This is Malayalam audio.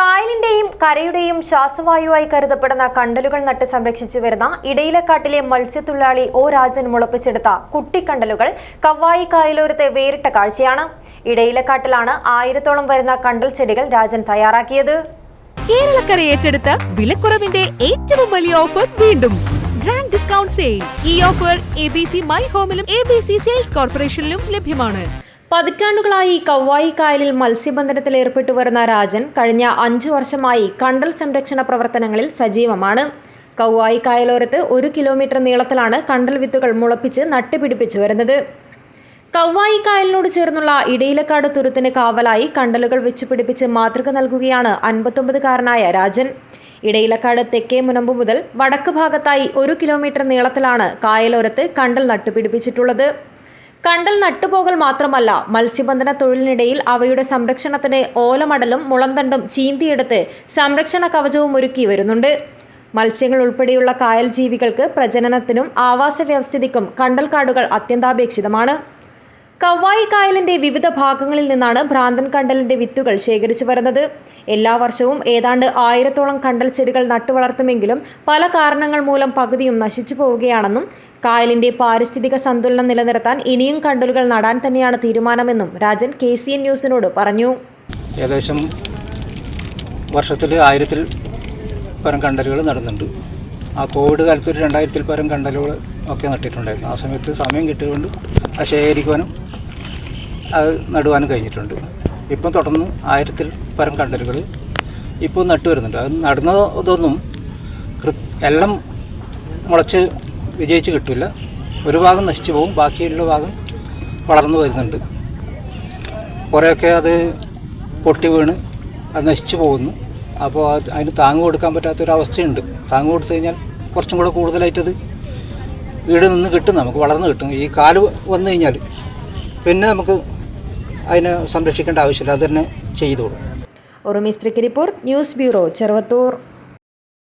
കായലിന്റെയും കരയുടെയും ശ്വാസവായുവായി കരുതപ്പെടുന്ന കണ്ടലുകൾ നട്ട് സംരക്ഷിച്ചു വരുന്ന ഇടയിലക്കാട്ടിലെ മത്സ്യത്തൊഴിലാളി ഒ രാജൻ മുളപ്പിച്ചെടുത്ത കുട്ടിക്കണ്ടലുകൾ കവ്വായി കായലോരത്തെ വേറിട്ട കാഴ്ചയാണ്. ഇടയിലക്കാട്ടിലാണ് ആയിരത്തോളം വരുന്ന കണ്ടൽ ചെടികൾ രാജൻ തയ്യാറാക്കിയത്. കേരളക്കര ഏറ്റെടുത്ത വിലക്കുറവിന്റെ ഏറ്റവും വലിയ ഓഫർ വീണ്ടും. ഗ്രാൻഡ് ഡിസ്കൗണ്ട് സെയിൽ ഈ offer A B C my ഹോമിലും A B C sales കോർപ്പറേഷനിലും ലഭ്യമാണ്. പതിറ്റാണ്ടുകളായി കവ്വായി കായലിൽ മത്സ്യബന്ധനത്തിൽ ഏർപ്പെട്ടു വരുന്ന രാജൻ കഴിഞ്ഞ അഞ്ചു വർഷമായി കണ്ടൽ സംരക്ഷണ പ്രവർത്തനങ്ങളിൽ സജീവമാണ്. കവ്വായി കായലോരത്ത് ഒരു കിലോമീറ്റർ നീളത്തിലാണ് കണ്ടൽ വിത്തുകൾ മുളപ്പിച്ച് നട്ടുപിടിപ്പിച്ചു വരുന്നത്. കവ്വായി കായലിനോട് ചേർന്നുള്ള ഇടയിലക്കാട് തുരുത്തിന് കാവലായി കണ്ടലുകൾ വെച്ച് പിടിപ്പിച്ച് മാതൃക നൽകുകയാണ് അൻപത്തൊമ്പതുകാരനായ രാജൻ. ഇടയിലക്കാട് തെക്കേ മുനമ്പ് മുതൽ വടക്ക് ഭാഗത്തായി ഒരു കിലോമീറ്റർ നീളത്തിലാണ് കായലോരത്ത് കണ്ടൽ നട്ടുപിടിപ്പിച്ചിട്ടുള്ളത്. കണ്ടൽ നട്ടുപോകൽ മാത്രമല്ല മത്സ്യബന്ധന തൊഴിലിനിടയിൽ അവയുടെ സംരക്ഷണത്തിന് ഓലമടലും മുളന്തണ്ടും ചീന്തിയെടുത്ത് സംരക്ഷണ കവചവും ഒരുക്കി വരുന്നുണ്ട്. മത്സ്യങ്ങൾ ഉൾപ്പെടെയുള്ള കായൽ ജീവികൾക്ക് പ്രജനനത്തിനും ആവാസ വ്യവസ്ഥിതിക്കും കണ്ടൽക്കാടുകൾ അത്യന്താപേക്ഷിതമാണ്. കവ്വായി കായലിന്റെ വിവിധ ഭാഗങ്ങളിൽ നിന്നാണ് ഭ്രാന്തൻ കണ്ടലിന്റെ വിത്തുകൾ ശേഖരിച്ചു വരുന്നത്. എല്ലാ വർഷവും ഏതാണ്ട് ആയിരത്തോളം കണ്ടൽ ചെടികൾ നട്ടുവളർത്തുമെങ്കിലും പല കാരണങ്ങൾ മൂലം പകുതിയും നശിച്ചു പോവുകയാണെന്നും കായലിന്റെ പാരിസ്ഥിതിക സന്തുലനം നിലനിർത്താൻ ഇനിയും കണ്ടലുകൾ നടാൻ തന്നെയാണ് തീരുമാനമെന്നും രാജൻ കെ സി എൻ ന്യൂസിനോട് പറഞ്ഞു. ഏകദേശം വർഷത്തിൽ ആയിരത്തിൽ പരം കണ്ടലുകൾ നടുന്നുണ്ട്. ആ കോവിഡ് കാലത്ത് ഒരു രണ്ടായിരത്തിൽ പരം കണ്ടലുകൾ ഒക്കെ നട്ടിട്ടുണ്ടായിരുന്നു. ആ സമയത്ത് സമയം കിട്ടിയതുകൊണ്ട് ശേഖരിക്കുവാനും അത് നടുവാനും കഴിഞ്ഞിട്ടുണ്ട്. ഇപ്പം തുടർന്ന് ആയിരത്തിൽ പരം കണ്ടലുകൾ ഇപ്പോൾ നട്ടു വരുന്നുണ്ട്. അത് നടുന്ന ഇതൊന്നും കൃ എല്ലാം മുളച്ച് വിജയിച്ച് കിട്ടില്ല ഒരു ഭാഗം നശിച്ചു പോകും ബാക്കിയുള്ള ഭാഗം വളർന്നു വരുന്നുണ്ട്. കുറേയൊക്കെ അത് പൊട്ടി വീണ് അത് നശിച്ചു പോകുന്നു. അപ്പോൾ അത് അതിന് താങ്ങ് കൊടുക്കാൻ പറ്റാത്തൊരവസ്ഥയുണ്ട് താങ്ങ് കൊടുത്തു കഴിഞ്ഞാൽ കുറച്ചും കൂടെ കൂടുതലായിട്ടത് വീട് നിന്ന് കിട്ടും നമുക്ക് വളർന്ന് കിട്ടും. ഈ കാൽ വന്നു കഴിഞ്ഞാൽ പിന്നെ നമുക്ക് അതിനെ സംരക്ഷിക്കേണ്ട ആവശ്യമില്ല. അത് തന്നെ ചെയ്തോളും റിപ്പോർട്ട് ന്യൂസ് ബ്യൂറോ ചെറുവത്തൂർ.